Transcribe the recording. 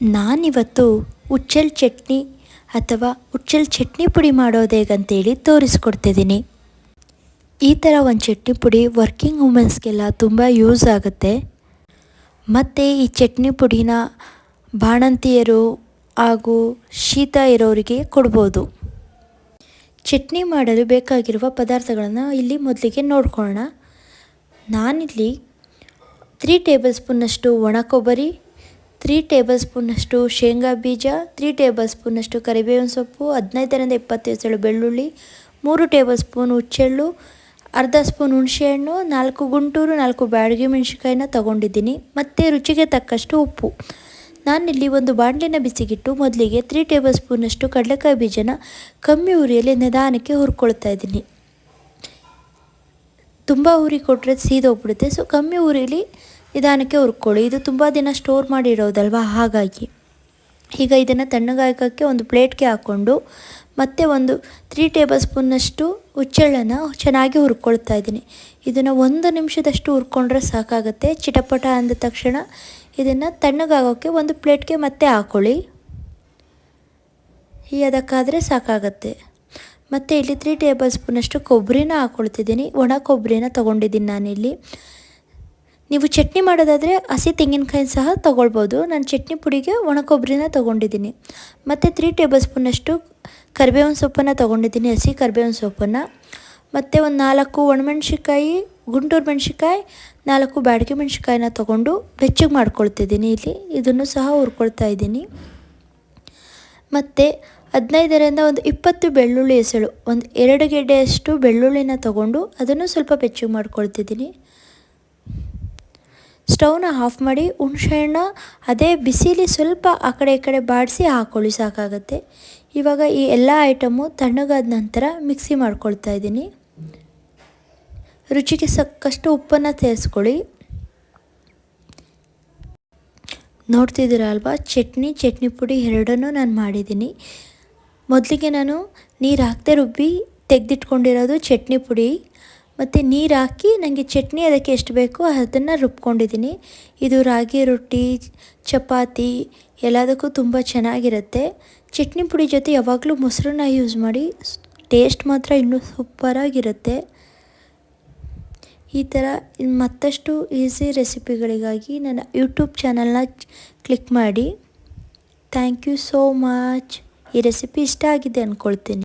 ನಾನಿವತ್ತು ಉಚ್ಚಲ್ ಚಟ್ನಿ ಅಥವಾ ಉಚ್ಚಲ್ ಚಟ್ನಿ ಪುಡಿ ಮಾಡೋದು ಹೇಗಂತೇಳಿ ತೋರಿಸ್ಕೊಡ್ತಿದ್ದೀನಿ. ಈ ಥರ ಒಂದು ಚಟ್ನಿ ಪುಡಿ ವರ್ಕಿಂಗ್ ವುಮೆನ್ಸ್ಗೆಲ್ಲ ತುಂಬ ಯೂಸ್ ಆಗುತ್ತೆ. ಮತ್ತು ಈ ಚಟ್ನಿ ಪುಡಿನ ಬಾಣಂತಿಯರು ಹಾಗೂ ಶೀತ ಇರೋರಿಗೆ ಕೊಡ್ಬೋದು. ಚಟ್ನಿ ಮಾಡಲು ಬೇಕಾಗಿರುವ ಪದಾರ್ಥಗಳನ್ನು ಇಲ್ಲಿ ಮೊದಲಿಗೆ ನೋಡ್ಕೊಳ್ಳೋಣ. ನಾನಿಲ್ಲಿ ತ್ರೀ ಟೇಬಲ್ ಸ್ಪೂನಷ್ಟು ಒಣ ಕೊಬ್ಬರಿ ತ್ರೀ ಟೇಬಲ್ ಸ್ಪೂನಷ್ಟು ಶೇಂಗಾ ಬೀಜ, ತ್ರೀ ಟೇಬಲ್ ಸ್ಪೂನಷ್ಟು ಕರಿಬೇವಿನ ಸೊಪ್ಪು, ಹದಿನೈದರಿಂದ ಇಪ್ಪತ್ತೈದು ಬೆಳ್ಳುಳ್ಳಿ, ಮೂರು ಟೇಬಲ್ ಸ್ಪೂನ್ ಹುಚ್ಚೆಳ್ಳು, ಅರ್ಧ ಸ್ಪೂನ್ ಹುಣಸೆಹಣ್ಣು, ನಾಲ್ಕು ಗುಂಟೂರು, ನಾಲ್ಕು ಬ್ಯಾಡಗಿ ಮೆಣಸಿನ್ಕಾಯಿನ ತೊಗೊಂಡಿದ್ದೀನಿ. ಮತ್ತು ರುಚಿಗೆ ತಕ್ಕಷ್ಟು ಉಪ್ಪು. ನಾನಿಲ್ಲಿ ಒಂದು ಬಾಣಲಿನ ಬಿಸಿಗಿಟ್ಟು ಮೊದಲಿಗೆ ತ್ರೀ ಟೇಬಲ್ ಸ್ಪೂನಷ್ಟು ಕಡಲೆಕಾಯಿ ಬೀಜನ ಕಮ್ಮಿ ಉರಿಯಲ್ಲಿ ನಿಧಾನಕ್ಕೆ ಹುರ್ಕೊಳ್ತಾ ಇದ್ದೀನಿ. ತುಂಬ ಉರಿ ಕೊಟ್ಟರೆ ಸೀದೋಗ್ಬಿಡುತ್ತೆ. ಸೊ ಕಮ್ಮಿ ಉರಿಲಿ ನಿಧಾನಕ್ಕೆ ಹುರ್ಕೊಳ್ಳಿ. ಇದು ತುಂಬ ದಿನ ಸ್ಟೋರ್ ಮಾಡಿರೋದಲ್ವ? ಹಾಗಾಗಿ. ಈಗ ಇದನ್ನು ತಣ್ಣಗಾಯಕಕ್ಕೆ ಒಂದು ಪ್ಲೇಟ್ಗೆ ಹಾಕ್ಕೊಂಡು ಮತ್ತೆ ಒಂದು ತ್ರೀ ಟೇಬಲ್ ಸ್ಪೂನ್ನಷ್ಟು ಹುಚ್ಚೆಳ್ಳನ್ನು ಚೆನ್ನಾಗಿ ಹುರ್ಕೊಳ್ತಾ ಇದ್ದೀನಿ. ಇದನ್ನು ಒಂದು ನಿಮಿಷದಷ್ಟು ಹುರ್ಕೊಂಡ್ರೆ ಸಾಕಾಗುತ್ತೆ. ಚಿಟಪಟ ಅಂದ ತಕ್ಷಣ ಇದನ್ನು ತಣ್ಣಗಾಗೋಕ್ಕೆ ಒಂದು ಪ್ಲೇಟ್ಗೆ ಮತ್ತೆ ಹಾಕ್ಕೊಳ್ಳಿ ಈ ಅದಕ್ಕಾದರೆ ಸಾಕಾಗತ್ತೆ. ಮತ್ತು ಇಲ್ಲಿ ತ್ರೀ ಟೇಬಲ್ ಸ್ಪೂನಷ್ಟು ಕೊಬ್ಬರಿನ ಹಾಕ್ಕೊಳ್ತಿದ್ದೀನಿ ಒಣ ಕೊಬ್ಬರಿನ ತೊಗೊಂಡಿದ್ದೀನಿ ನಾನಿಲ್ಲಿ. ನೀವು ಚಟ್ನಿ ಮಾಡೋದಾದರೆ ಹಸಿ ತೆಂಗಿನಕಾಯಿ ಸಹ ತೊಗೊಳ್ಬೋದು. ನಾನು ಚಟ್ನಿ ಪುಡಿಗೆ ಒಣ ಕೊಬ್ಬರಿನ ತೊಗೊಂಡಿದ್ದೀನಿ. ಮತ್ತು ತ್ರೀ ಟೇಬಲ್ ಸ್ಪೂನಷ್ಟು ಕರಿಬೇವಿನ ಸೊಪ್ಪನ್ನು ತೊಗೊಂಡಿದ್ದೀನಿ, ಹಸಿ ಕರಿಬೇವಿನ ಸೊಪ್ಪನ್ನು. ಮತ್ತು ಒಂದು ನಾಲ್ಕು ಒಣಮೆಣ್ಸಿಕಾಯಿ ಗುಂಟೂರು ಮೆಣ್ಸಿಕಾಯಿ ನಾಲ್ಕು ಬ್ಯಾಡಗಿ ಮೆಣ್ಸಿಕಾಯಿನ ತೊಗೊಂಡು ಬೆಚ್ಚಗೆ ಮಾಡ್ಕೊಳ್ತಿದ್ದೀನಿ ಇಲ್ಲಿ. ಇದನ್ನು ಸಹ ಹುರ್ಕೊಳ್ತಾ ಇದ್ದೀನಿ. ಮತ್ತು ಹದಿನೈದರಿಂದ ಒಂದು ಇಪ್ಪತ್ತು ಬೆಳ್ಳುಳ್ಳಿ ಹೆಸಳು, ಒಂದು ಎರಡು ಗೆಡ್ಡೆಯಷ್ಟು ಬೆಳ್ಳುಳ್ಳಿನ ತೊಗೊಂಡು ಅದನ್ನು ಸ್ವಲ್ಪ ಬೆಚ್ಚಗೆ ಮಾಡ್ಕೊಳ್ತಿದ್ದೀನಿ. ಸ್ಟವ್ನ ಆಫ್ ಮಾಡಿ ಹುಣಸೆಹಣ್ಣು ಅದೇ ಬಿಸಿಲಿ ಸ್ವಲ್ಪ ಆ ಕಡೆ ಈ ಕಡೆ ಬಾಡಿಸಿ ಹಾಕ್ಕೊಳ್ಳಿ ಸಾಕಾಗತ್ತೆ. ಇವಾಗ ಈ ಎಲ್ಲ ಐಟಮು ತಣ್ಣಗಾದ ನಂತರ ಮಿಕ್ಸಿ ಮಾಡ್ಕೊಳ್ತಾ ಇದ್ದೀನಿ. ರುಚಿಗೆ ಸಾಕಷ್ಟು ಉಪ್ಪನ್ನು ಸೇರಿಸ್ಕೊಳ್ಳಿ. ನೋಡ್ತಿದ್ದೀರ ಅಲ್ವಾ? ಚಟ್ನಿ ಚಟ್ನಿ ಪುಡಿ ಎರಡನ್ನೂ ನಾನು ಮಾಡಿದ್ದೀನಿ. ಮೊದಲಿಗೆ ನಾನು ನೀರು ಹಾಕದೆ ರುಬ್ಬಿ ತೆಗೆದಿಟ್ಕೊಂಡಿರೋದು ಚಟ್ನಿ ಪುಡಿ. ಮತ್ತು ನೀರು ಹಾಕಿ ನನಗೆ ಚಟ್ನಿ ಅದಕ್ಕೆ ಎಷ್ಟು ಬೇಕೋ ಅದನ್ನು ರುಬ್ಕೊಂಡಿದ್ದೀನಿ ಇದು ರಾಗಿ ರೊಟ್ಟಿ, ಚಪಾತಿ ಎಲ್ಲದಕ್ಕೂ ತುಂಬ ಚೆನ್ನಾಗಿರುತ್ತೆ. ಚಟ್ನಿ ಪುಡಿ ಜೊತೆ ಯಾವಾಗಲೂ ಮೊಸರನ್ನ ಯೂಸ್ ಮಾಡಿ ಟೇಸ್ಟ್ ಮಾತ್ರ ಇನ್ನೂ ಸೂಪರಾಗಿರುತ್ತೆ ಈ ಥರ ಮತ್ತಷ್ಟು ಈಸಿ ರೆಸಿಪಿಗಳಿಗಾಗಿ ನನ್ನ ಯೂಟ್ಯೂಬ್ ಚಾನಲ್ನ ಕ್ಲಿಕ್ ಮಾಡಿ. ಥ್ಯಾಂಕ್ ಯು ಸೋ ಮಚ್ ಈ ರೆಸಿಪಿ ಇಷ್ಟ ಆಗಿದೆ ಅಂದ್ಕೊಳ್ತೀನಿ